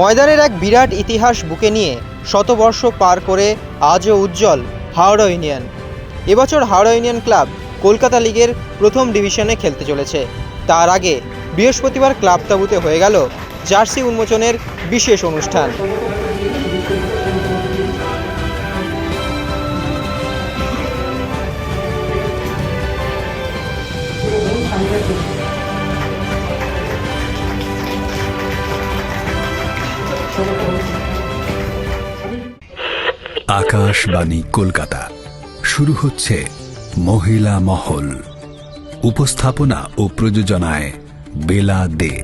ময়দানের এক বিরাট ইতিহাস বুকে নিয়ে শতবর্ষ পার করে আজও উজ্জ্বল হাওড়া ইউনিয়ন এবছর হাওড়া ইউনিয়ন ক্লাব কলকাতা লিগের প্রথম ডিভিশনে খেলতে চলেছে। তার আগে বৃহস্পতিবার ক্লাব তাবুতে হয়ে গেল জার্সি উন্মোচনের বিশেষ অনুষ্ঠান। আকাশবাণী কলকাতা। শুরু হচ্ছে মহিলা মহল। উপস্থাপনা ও প্রযোজনায় বেলা দে।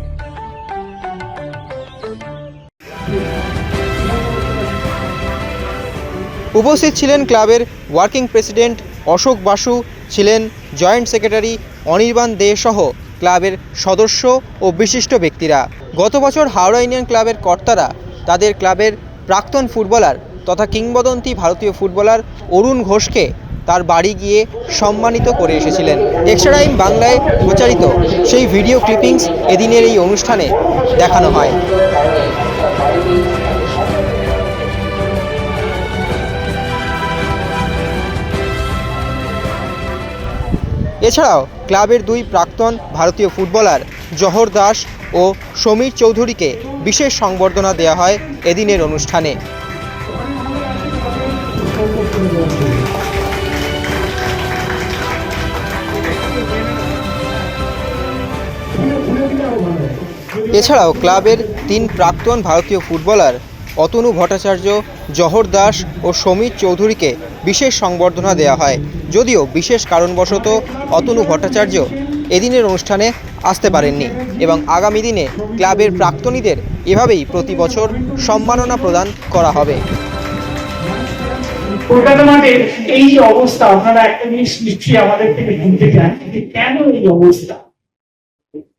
উপস্থিত ছিলেন ক্লাবের ওয়ার্কিং প্রেসিডেন্ট অশোক বাসু, ছিলেন জয়েন্ট সেক্রেটারি অনির্বাণ দে সহ ক্লাবের সদস্য ও বিশিষ্ট ব্যক্তিরা। গত বছর হাওড়া ইউনিয়ন ক্লাবের কর্তারা তাদের ক্লাবের প্রাক্তন ফুটবলার তথা কিংবদন্তি ভারতীয় ফুটবলার অরুণ ঘোষকে তার বাড়ি গিয়ে সম্মানিত করে এসেছিলেন। এক্সট্রা টাইম বাংলায় প্রচারিত সেই ভিডিও ক্লিপিংস এদিনের এই অনুষ্ঠানে দেখানো হয়। এছাড়াও ক্লাবের দুই প্রাক্তন ভারতীয় ফুটবলার জহর দাস ও সমীর চৌধুরীকে বিশেষ সংবর্ধনা দেওয়া হয় এদিনের অনুষ্ঠানে। এছাড়াও ক্লাবের তিন প্রাক্তন ভারতীয় ফুটবলার অতনু ভট্টাচার্য, জহর দাস ও সমীর চৌধুরীকে বিশেষ সংবর্ধনা দেওয়া হয়। যদিও বিশেষ কারণবশত অতনু ভট্টাচার্য এদিনের অনুষ্ঠানে আসতে পারেননি এবং আগামী দিনে ক্লাবের প্রাক্তনীদের এভাবেই প্রতি বছর সম্মাননা প্রদান করা হবে। কলকাতা মাঠের এই যে অবস্থা, আপনারা একটা জিনিস নিশ্চয়ই আমাদের থেকে শুনতে চান কেন এই অবস্থা?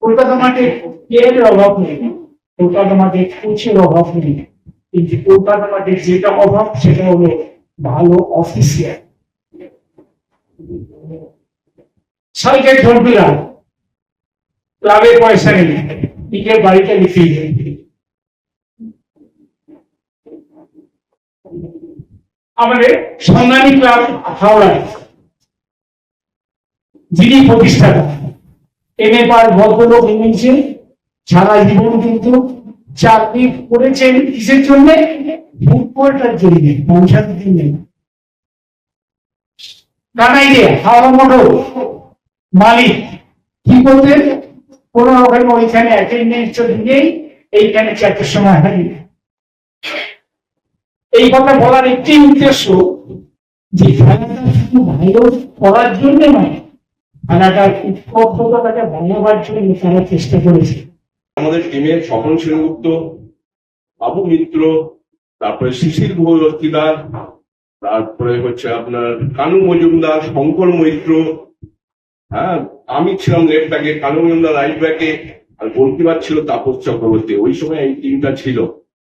কলকাতা মাঠে প্লেয়ারের অভাব নেই। কলকাতা মাঠে কোচের অভাব নেই। কিন্তু কলকাতা মাঠে যেটা অভাব, সেটা হলো ভালো অফিসিয়াল সাইকেল ঝন্টুরা ক্লাবের পয়সা নেই। নিজের বাড়িতে লিখে আমাদের সংগ্রামী ক্লাব হাওড়ায় যিনি প্রতিষ্ঠাতা এম এ পার ভদ্রলোক এনেছেন, সারা জীবন কিন্তু চাকরি করেছেন কিসের জন্য? ফুটবলটার জন্য, পৌঁছাতে জন্য কানাই দিয়ে হাওড়া মোটর, মালিক, কি করতেন? কোনো রকম ওইখানে অ্যাটেন্ডেন্স দিয়েই এইখানে চারটের সময় হারিয়ে। এই কথা বলার একটি উদ্দেশ্য যে খেলাটা শুধু ভালো করার জন্য নয়, খেলাটার উৎপত্ততাকে ভালোবার জন্য তারা চেষ্টা করেছে। আমাদের টিমের স্বপন সেনগুপ্ত, বাবু মিত্র, তারপরে শিশির ভৈরস্তিদার তারপরে হচ্ছে আপনার কানু মজুমদার, শঙ্কর মৈত্র হ্যাঁ আমি ছিলাম লেফট ব্যাকে কানু মজুমদার রাইট ব্যাকে আর গোলকিপার ছিল তাপস চক্রবর্তী। ওই সময় এই টিমটা ছিল।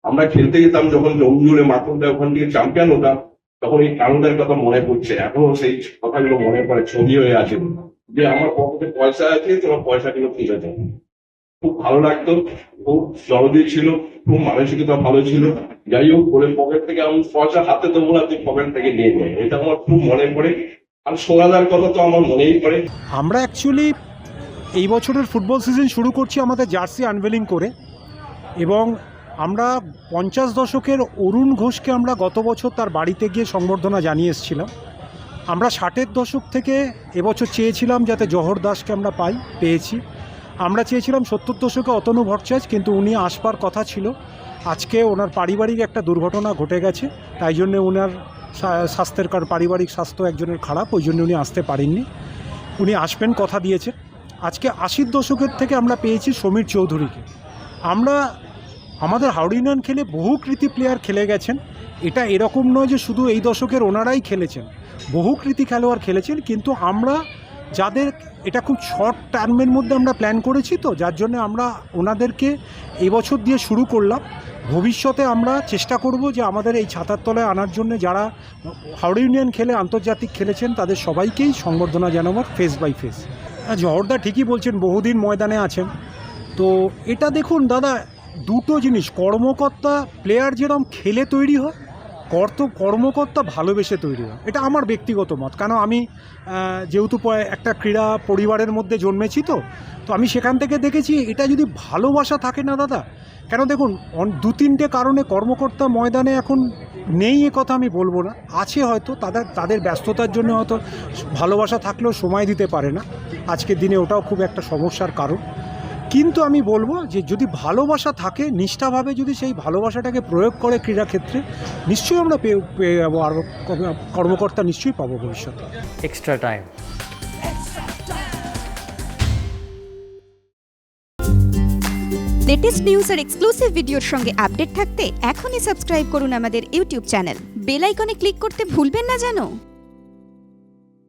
আমরা খেলতে যেতাম যখন জমজুরে মাতনদা ওখান থেকে চ্যাম্পিয়ন হতাম, তখন এই কানুদার কথা মনে পড়ছে। এখনও সেই কথাগুলো মনে পড়ে, ছবি হয়ে আছে। যে আমার পকেটে পয়সা আছে, তোমার পয়সাগুলো তুলে দেয় খুব ভালো লাগতো, খুব জলদি ছিল, খুব মানসিকতা ভালো ছিল। যাই হোক, বলে পকেট থেকে আমি পয়সা হাতে দেবো না তুই পকেট থেকে নিয়ে নেয় এটা আমার খুব মনে পড়ে। আর সোনাদার কথা তো আমার মনেই পড়ে। আমরা অ্যাকচুয়ালি এই বছরের ফুটবল সিজন শুরু করছি আমাদের জার্সি আনভেলিং করে। এবং আমরা পঞ্চাশ দশকের অরুণ ঘোষকে আমরা গত বছর তার বাড়িতে গিয়ে সংবর্ধনা জানিয়ে এসেছিলাম। আমরা ষাটের দশক থেকে এবছর চেয়েছিলাম যাতে জহর দাসকে আমরা পাই, পেয়েছি। আমরা চেয়েছিলাম সত্তর দশকে অতনু ভট্টাচার্য, কিন্তু উনি আসবার কথা ছিল। আজকে ওনার পারিবারিক একটা দুর্ঘটনা ঘটে গেছে, তাই জন্যে ওনার স্বাস্থ্যের কার পারিবারিক স্বাস্থ্য একজনের খারাপ, ওই জন্য উনি আসতে পারেননি। উনি আসবেন কথা দিয়েছেন আজকে আশির দশকের থেকে আমরা পেয়েছি সমীর চৌধুরীকে। আমরা আমাদের হাওড়া ইউনিয়ন খেলে বহু কৃতি প্লেয়ার খেলে গেছেন। এটা এরকম নয় যে শুধু এই দশকের ওনারাই খেলেছেন। বহু কৃতি খেলোয়াড় খেলেছেন, কিন্তু আমরা যাদের এটা খুব শর্ট টার্মের মধ্যে আমরা প্ল্যান করেছি তো, যার জন্য আমরা ওনাদেরকে এবছর দিয়ে শুরু করলাম। ভবিষ্যতে আমরা চেষ্টা করব যে আমাদের এই ছাতার তলায় আনার জন্য যারা হাওড়া ইউনিয়ন খেলে, আন্তর্জাতিক খেলেছেন, তাদের সবাইকেই সংবর্ধনা জানাবার ফেস বাই ফেস হ্যাঁ জহরদা ঠিকই বলছেন, বহুদিন ময়দানে আছেন। তো এটা দেখুন, দাদা দুটো জিনিস, কর্মকর্তা প্লেয়ার যেরকম খেলে তৈরি হয়, কর্ত, কর্মকর্তা ভালোবেসে তৈরি হয়। এটা আমার ব্যক্তিগত মত। কারণ আমি যেহেতু একটা ক্রীড়া পরিবারের মধ্যে জন্মেছি তো তো আমি সেখান থেকে দেখেছি এটা যদি ভালোবাসা থাকে না দাদা, কেন দেখুন দু তিনটে কারণে কর্মকর্তা ময়দানে এখন নেই এ কথা আমি বলব না। আছে হয়তো, তাদের তাদের ব্যস্ততার জন্য হয়তো ভালোবাসা থাকলেও সময় দিতে পারে না। আজকের দিনে ওটাও খুব একটা সমস্যার কারণ। কিন্তু আমি বলব যে যদি ভালোবাসা থাকে নিষ্ঠাভাবে যদি সেই ভালোবাসাটাকে প্রয়োগ করে ক্রীড়াক্ষেত্রে নিশ্চয়ই আমরা পেয়ে পেয়ে যাব আর কর্মকর্তা নিশ্চয়ই পাবো ভবিষ্যতে। এক্সট্রা টাইম লেটেস্ট নিউজ আর এক্সক্লুসিভ ভিডিওর সঙ্গে আপডেট থাকতে এখনই সাবস্ক্রাইব করুন আমাদের ইউটিউব চ্যানেল বেল আইকনে ক্লিক করতে ভুলবেন না জানো?